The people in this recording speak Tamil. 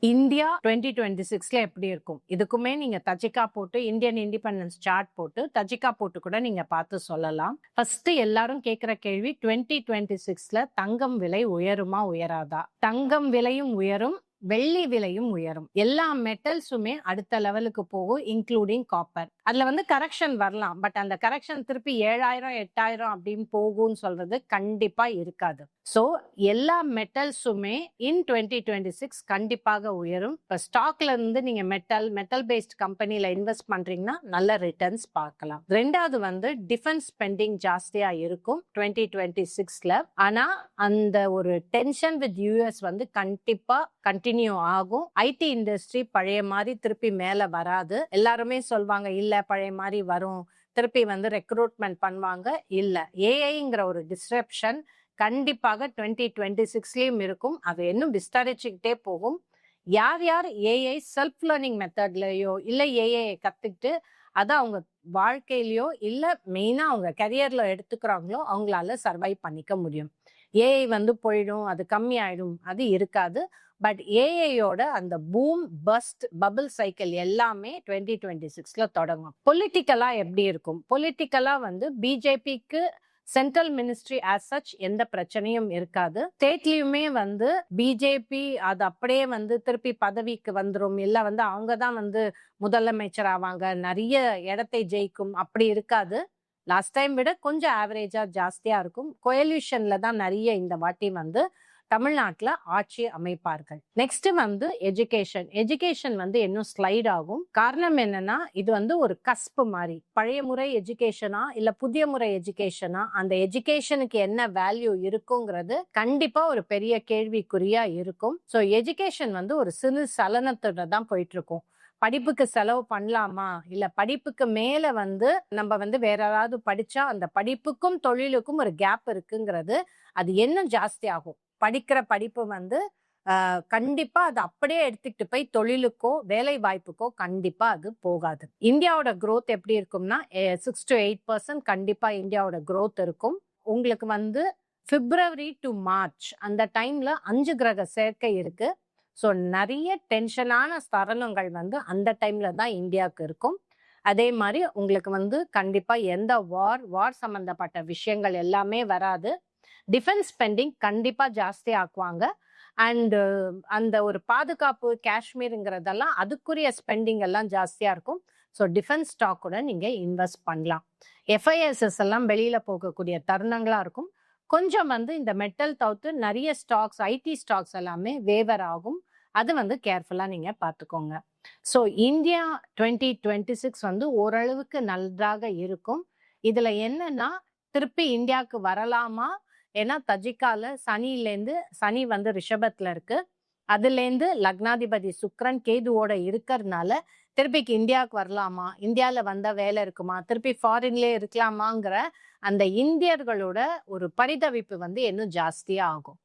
இந்தியா டுவெண்ட்டி டுவெண்ட்டி சிக்ஸ்ல எப்படி இருக்கும்? இதுக்குமே நீங்க தஜிகா போட்டு இந்தியன் இண்டிபெண்டன்ஸ் சார்ட் போட்டு தஜிகா போட்டு கூட நீங்க பார்த்து சொல்லலாம். ஃபர்ஸ்ட் எல்லாரும் கேட்கிற கேள்வி டுவெண்ட்டி டுவெண்ட்டி சிக்ஸ்ல தங்கம் விலை உயருமா உயராதா? தங்கம் விலையும் உயரும் வெள்ளி விலையும் உயரும். எல்லா மெட்டல்ஸுமே அடுத்த லெவலுக்கு போகும் இன்க்ளூடிங் காப்பர் அதுல வந்து கரெக்ஷன் வரலாம். பட் அந்த கரெக்ஷன் திருப்பி ஏழாயிரம் எட்டாயிரம் அப்படின்னு போகும்னு சொல்றது கண்டிப்பா இருக்காது. ஸோ எல்லா மெட்டல்ஸுமே இன் டுவெண்ட்டி டுவெண்ட்டி சிக்ஸ் கண்டிப்பாக உயரும். இப்போ ஸ்டாக்ல இருந்து நீங்க மெட்டல் மெட்டல் பேஸ்ட் கம்பெனியில இன்வெஸ்ட் பண்றீங்கன்னா நல்ல ரிட்டர்ன்ஸ் பார்க்கலாம். ரெண்டாவது வந்து டிஃபென்ஸ் ஸ்பெண்டிங் ஜாஸ்தியா இருக்கும் டுவெண்ட்டி டுவெண்ட்டி சிக்ஸ்ல ஆனா அந்த ஒரு டென்ஷன் வித் யூஎஸ் வந்து கண்டிப்பா கண்டினியூ ஆகும். ஐடி இண்டஸ்ட்ரி பழைய மாதிரி திருப்பி மேலே வராது. எல்லாருமே சொல்வாங்க இல்லை பழைய மாதிரி வரும். திருப்பி வந்து ரெக்ரூட்மெண்ட் பண்ணுவாங்க. இல்லை. ஏஐங்கிற ஒரு டிஸ்ட்ரப்ஷன் கண்டிப்பாக டுவெண்ட்டி டுவெண்ட்டி சிக்ஸ்லேயும் இருக்கும். அது இன்னும் விஸ்தரிச்சுக்கிட்டே போகும். யார் யார் ஏஐ செல்ஃப் லேர்னிங் மெத்தட்லேயோ இல்லை ஏஐயை கற்றுக்கிட்டு அதை அவங்க வாழ்க்கையிலையோ இல்லை மெயினாக அவங்க கரியரில் எடுத்துக்கிறாங்களோ அவங்களால சர்வைவ் பண்ணிக்க முடியும். ஏஐ வந்து போயிடும் அது கம்மியாயிடும் அது இருக்காது. பட் ஏஐயோட அந்த பூம் பஸ்ட் பபிள் சைக்கிள் எல்லாமே டுவெண்ட்டி டுவெண்ட்டி சிக்ஸில் தொடங்கும். பொலிட்டிக்கலாக எப்படி இருக்கும்? பொலிட்டிக்கலாக வந்து பிஜேபிக்கு சென்ட்ரல் மினிஸ்ட்ரி ஆஸ் சச் எந்த பிரச்சனையும் இருக்காது. ஸ்டேட்லயுமே வந்து பிஜேபி அது அப்படியே வந்து திருப்பி பதவிக்கு வந்துடும் இல்லை வந்து அவங்க தான் வந்து முதலமைச்சர் ஆவாங்க. நிறைய இடத்தை ஜெயிக்கும். அப்படி இருக்காது. லாஸ்ட் டைம் விட கொஞ்சம் ஆவரேஜாக ஜாஸ்தியாக இருக்கும். கொயல்யூஷனில் தான் நிறைய இந்த வாட்டி வந்து தமிழ்நாட்டில் ஆட்சி அமைப்பார்கள். நெக்ஸ்ட் வந்து எஜுகேஷன் எஜுகேஷன் வந்து இன்னும் ஸ்லைட் ஆகும். காரணம் என்னன்னா இது வந்து ஒரு கஸ்பு மாதிரி. பழைய முறை எஜுகேஷனா இல்ல புதிய முறை எஜுகேஷனா அந்த எஜுகேஷனுக்கு என்ன வேல்யூ இருக்குங்கிறது கண்டிப்பா ஒரு பெரிய கேள்விக்குறியா இருக்கும். ஸோ எஜுகேஷன் வந்து ஒரு சிறு சலனத்தோட தான் போயிட்டு இருக்கும். படிப்புக்கு செலவு பண்ணலாமா? இல்ல படிப்புக்கு மேல வந்து நம்ம வந்து வேற ஏதாவது படிச்சா அந்த படிப்புக்கும் தொழிலுக்கும் ஒரு கேப் இருக்குங்கிறது அது இன்னும் ஜாஸ்தி ஆகும் படிக்கிற படிப்பு வந்து கண்டிப்பா அது அப்படியே எடுத்துக்கிட்டு போய் தொழிலுக்கோ வேலை வாய்ப்புக்கோ கண்டிப்பா அது போகாது. இந்தியாவோட க்ரோத் எப்படி இருக்கும்னா சிக்ஸ் டு எயிட் பர்சன்ட் கண்டிப்பா இந்தியாவோட க்ரோத் இருக்கும். உங்களுக்கு வந்து பிப்ரவரி டு மார்ச் அந்த டைம்ல அஞ்சு கிரக சேர்க்கை இருக்கு. ஸோ நிறைய டென்ஷனான தருணங்கள் வந்து அந்த டைம்ல தான் இந்தியாவுக்கு இருக்கும். அதே மாதிரி உங்களுக்கு வந்து கண்டிப்பாக எந்த வார் வார் சம்மந்தப்பட்ட விஷயங்கள் எல்லாமே வராது. டிஃபென்ஸ் ஸ்பெண்டிங் கண்டிப்பாக ஜாஸ்தி ஆக்குவாங்க. அண்டு அந்த ஒரு பாதுகாப்பு காஷ்மீருங்கிறதெல்லாம் அதுக்குரிய ஸ்பெண்டிங் எல்லாம் ஜாஸ்தியாக இருக்கும். ஸோ டிஃபென்ஸ் ஸ்டாக்குடன் நீங்கள் இன்வெஸ்ட் பண்ணலாம். எஃப்ஐஎஸ்எஸ் எல்லாம் வெளியில் போகக்கூடிய தருணங்களாக இருக்கும். கொஞ்சம் வந்து இந்த மெட்டல் தவிர்த்து நிறைய ஸ்டாக்ஸ் ஐடி ஸ்டாக்ஸ் எல்லாமே வேவர் ஆகும். அது வந்து கேர்ஃபுல்லாக நீங்கள் பார்த்துக்கோங்க. So India twenty twenty six வந்து ஓரளவுக்கு நன்றாக இருக்கும். இதில் என்னன்னா திருப்பி இந்தியாவுக்கு வரலாமா? ஏன்னா தஜிக்கால சனிலேருந்து சனி வந்து ரிஷபத்தில் இருக்கு. அதுலேருந்து லக்னாதிபதி சுக்ரன் கேதுவோட இருக்கிறதுனால திருப்பிக்கு இந்தியாவுக்கு வரலாமா? இந்தியாவில் வந்த வேலை இருக்குமா? திருப்பி ஃபாரின்லேயே இருக்கலாமாங்கிற அந்த இந்தியர்களோட ஒரு பரிதவிப்பு வந்து இன்னும் ஜாஸ்தியாக ஆகும்.